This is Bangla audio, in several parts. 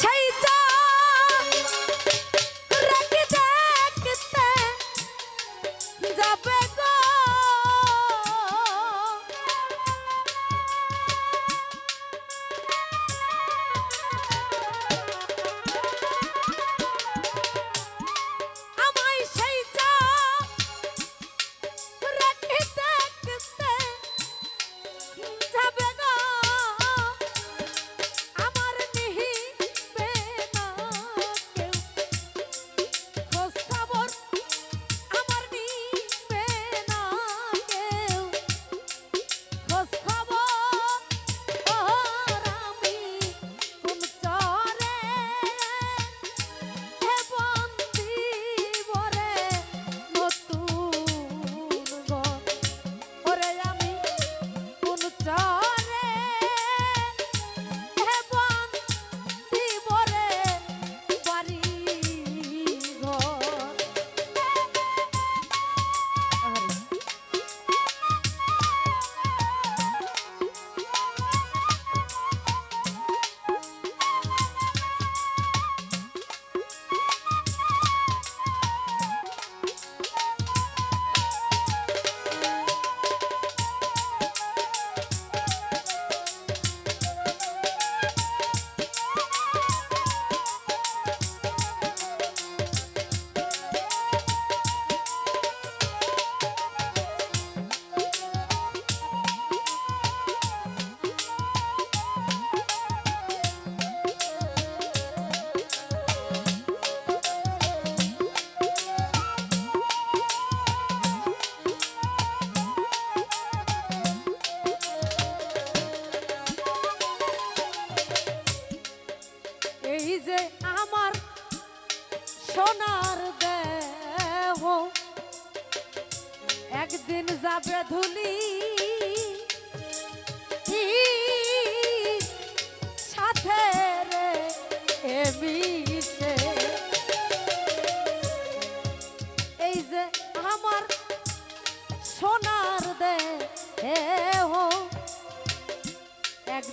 just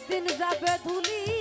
দিন যাবে ধুলি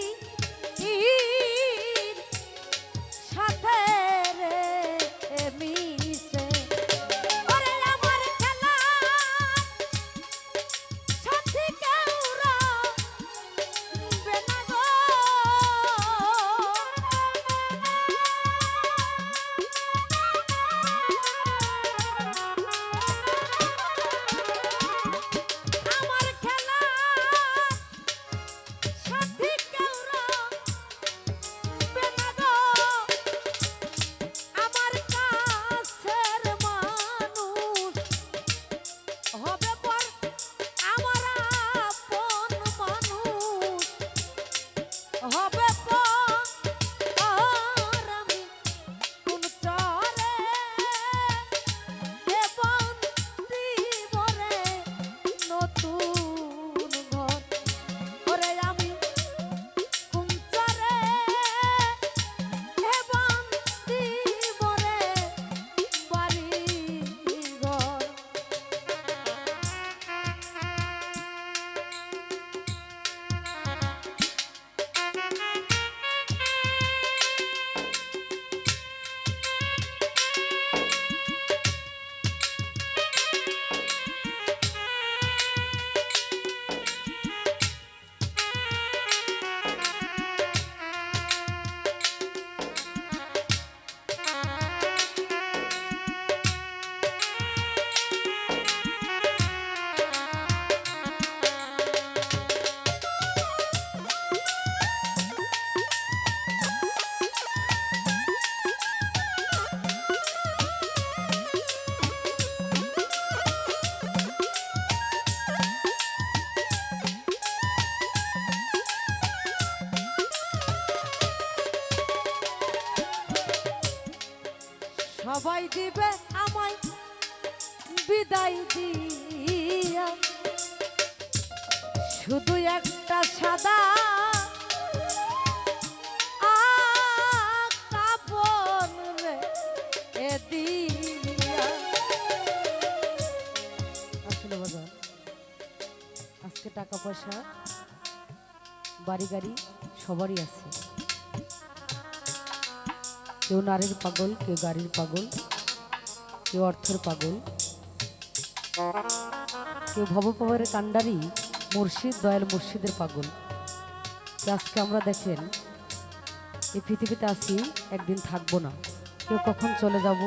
সবাই দিবে আমায় বিদায় দিয়া। শুধু একটা সাদা আজকে টাকা পয়সা, বাড়ি গাড়ি সবারই আছে। কেউ নারীর পাগল, কেউ গাড়ির পাগল, কেউ অর্থের পাগল, কেউ ভবপাবের কাণ্ডারি, মুর্শিদ, দয়াল মুর্শিদের পাগল। আজকে আমরা দেখেন, এই পৃথিবীতে আসি একদিন থাকব না। কেউ কখন চলে যাব?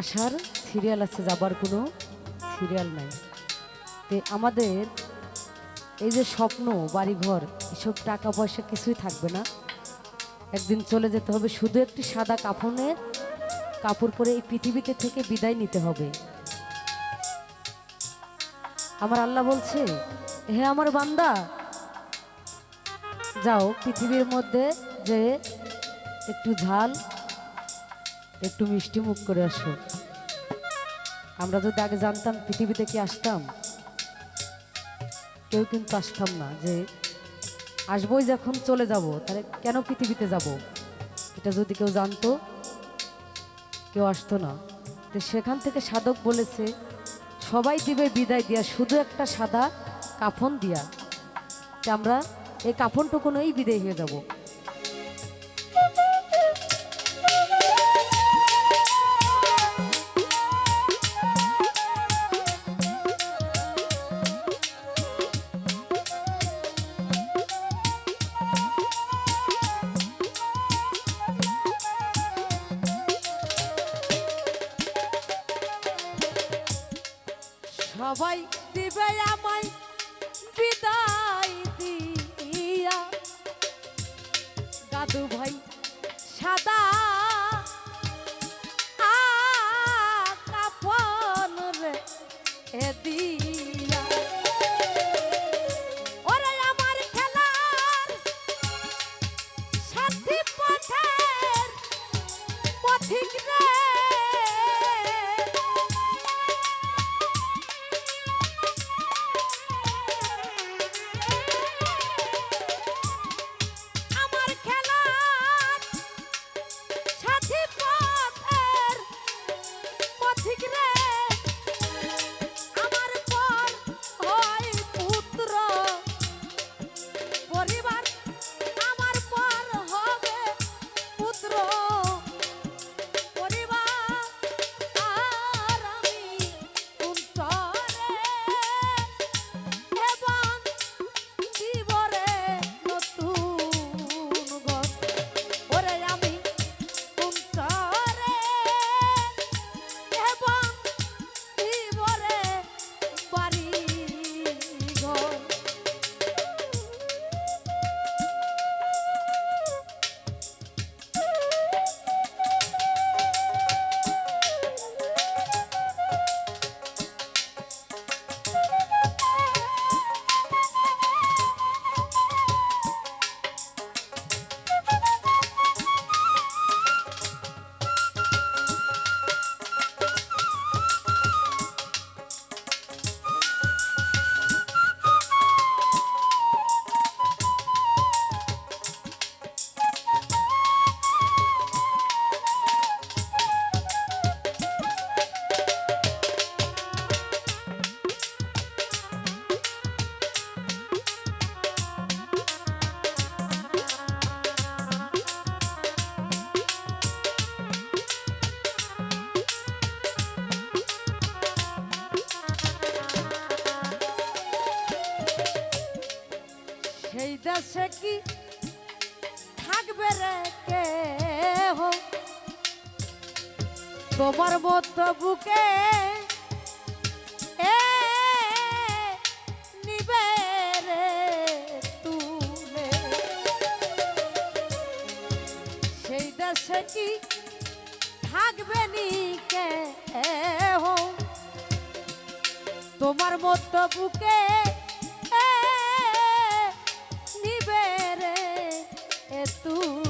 আসার সিরিয়াল আছে, যাবার কোনো সিরিয়াল নাই। তে আমাদের এই যে স্বপ্ন, বাড়িঘর, এসব টাকা পয়সা কিছুই থাকবে না। একদিন চলে যেতে হবে। শুধু একটি সাদা কাফনের কাপড় পরে এই পৃথিবীতে থেকে বিদায় নিতে হবে। আমার আল্লাহ বলছে, হে আমার বান্দা, যাও পৃথিবীর মধ্যে যে একটু ঝাল, একটু মিষ্টি মুখ করে আসো। আমরা যদি আগে জানতাম পৃথিবীতে কি আসতাম, কেউ কিন্তু আসতাম না যে আসবই যখন চলে যাব, তাহলে কেন পৃথিবীতে যাব? এটা যদি কেউ জানতো, কেউ আসতো না। তো সেখান থেকে সাধক বলেছে, সবাই দিবে বিদায় দিয়া, শুধু একটা সাদা কাফন দিয়া। আমরা এই কাফনটুকুনই বিদায় হয়ে যাব। সবাই দিবে আমায় বিদায় দিয়া। দাদু ভাই সাদা দেশে কি? থাকবে রে কে হো তোমার মতো বুকে এ নিবে রে তুলে সেই দেশে কি থাকবে নি কে হো তোমার মতো বুকে तू